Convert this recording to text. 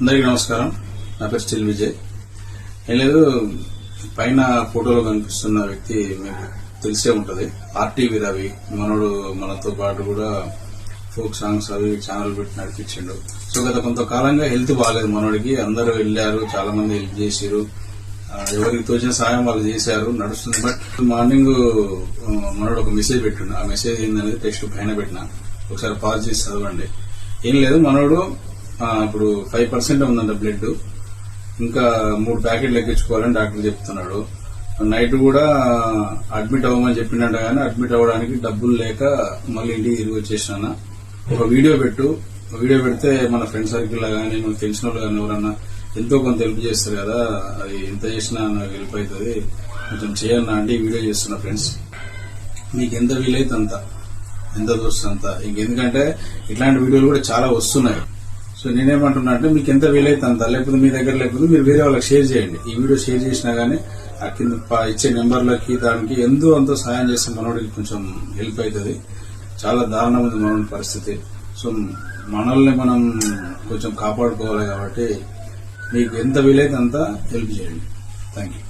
అందరికీ నమస్కారం. నా పేరు స్టిల్ విజయ్. ఏం లేదు పైన ఫోటోలో కనిపిస్తున్న వ్యక్తి మీకు తెలిసే ఉంటుంది. ఆర్టీవీ రవి. మనోడు మనతో పాటు కూడా ఫోక్ సాంగ్స్ అవి ఛానల్ పెట్టి నడిపించిండు. సో గత కొంతకాలంగా హెల్త్ బాగాలేదు మనోడికి. అందరూ వెళ్ళారు చాలా మంది హెల్ప్ చేశారు ఎవరికి తోచిన సాయం వాళ్ళు చేశారు నడుస్తుంది. బట్ మార్నింగ్ మనోడు ఒక మెసేజ్ పెట్టిండు. ఆ మెసేజ్ ఏందనేది టెక్స్ట్ పైన పెట్టిన. ఒకసారి పాజ్ చేసి చదవండి. ఏం లేదు మనోడు ఇప్పుడు ఫైవ్ పర్సెంట్ ఉందంట బ్లడ్ ఇంకా మూడు ప్యాకెట్లు ఎక్కించుకోవాలని డాక్టర్ చెప్తున్నాడు. నైట్ కూడా అడ్మిట్ అవ్వమని చెప్పిండట కానీ అడ్మిట్ అవ్వడానికి డబ్బులు లేక మళ్ళీ ఇంటికి తిరిగి వచ్చేసాను ఒక వీడియో పెట్టు. వీడియో పెడితే మన ఫ్రెండ్ సర్కిల్ కానీ మనకు తెలిసిన వాళ్ళు కానీ ఎవరన్నా ఎంతో కొంత హెల్ప్ చేస్తారు కదా. అది ఎంత చేసినా నాకు హెల్ప్ అవుతుంది కొంచెం చేయన్నా అంటే ఈ వీడియో చేస్తున్నా ఫ్రెండ్స్ మీకు ఎంత వీలైతే అంత. ఎంత దోస్తుంది అంత. ఇంకెందుకంటే ఇట్లాంటి వీడియోలు కూడా చాలా వస్తున్నాయి. సో నేనేమంటున్నా అంటే మీకు ఎంత వీలైతే అంత లేకపోతే మీ దగ్గర లేకపోతే మీరు వేరే వాళ్ళకి షేర్ చేయండి. ఈ వీడియో షేర్ చేసినా గానీ ఆ కింద ప- ఇచ్చే నెంబర్లకి దానికి ఎంతో అంత సాయం చేస్తే మనోడికి కొంచెం హెల్ప్ అవుతుంది చాలా దారుణమైన మనోడి పరిస్థితి. సో మనల్ని మనం కొంచెం కాపాడుకోవాలి కాబట్టి మీకు ఎంత వీలైతే అంత హెల్ప్ చేయండి. Thank you